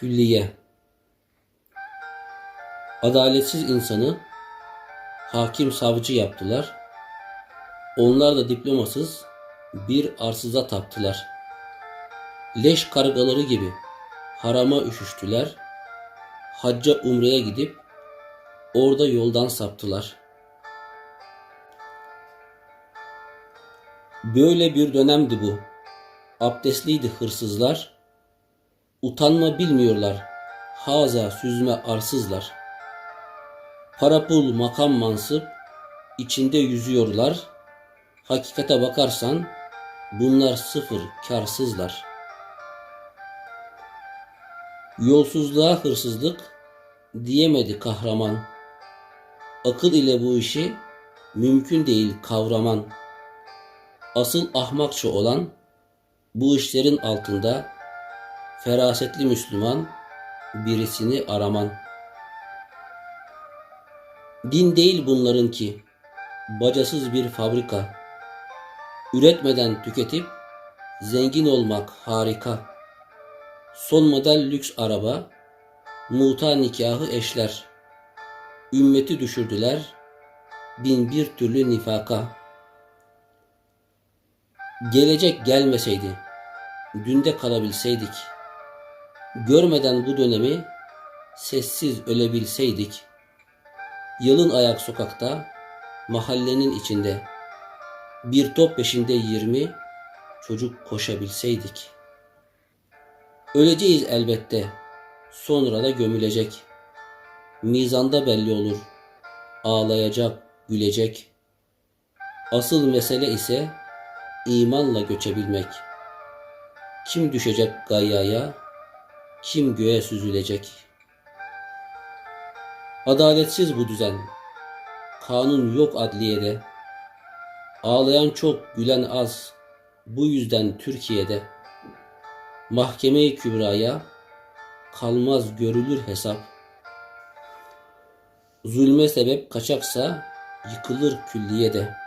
Külliye Adaletsiz insanı hakim savcı yaptılar. Onlar da diplomasız bir arsıza taptılar. Leş kargaları gibi harama üşüştüler. Hacca umreye gidip orada yoldan saptılar. Böyle bir dönemdi bu. Abdestliydi hırsızlar. Utanma bilmiyorlar. Haza süzme arsızlar. Para pul makam mansıp içinde yüzüyorlar. Hakikate bakarsan bunlar sıfır karsızlar. Yolsuzluğa hırsızlık diyemedi kahraman. Akıl ile bu işi mümkün değil kavraman. Asıl ahmakça olan bu işlerin altında ferasetli Müslüman birisini araman. Din değil bunların ki bacasız bir fabrika. Üretmeden tüketip zengin olmak harika. Son model lüks araba, muta nikahı eşler. Ümmeti düşürdüler bin bir türlü nifaka. Gelecek gelmeseydi, dünde kalabilseydik. Görmeden bu dönemi sessiz ölebilseydik. Yalın ayak sokakta, mahallenin içinde. Bir top peşinde yirmi çocuk koşabilseydik. Öleceğiz elbette. Sonra da gömülecek. Mizanda belli olur. Ağlayacak, gülecek. Asıl mesele ise imanla göçebilmek. Kim düşecek gayaya, kim göğe süzülecek. Adaletsiz bu düzen. Kanun yok adliyede. Ağlayan çok, gülen az. Bu yüzden Türkiye'de mahkeme-i kübraya kalmaz görülür hesap. Zulme sebep kaçaksa yıkılır külliyede.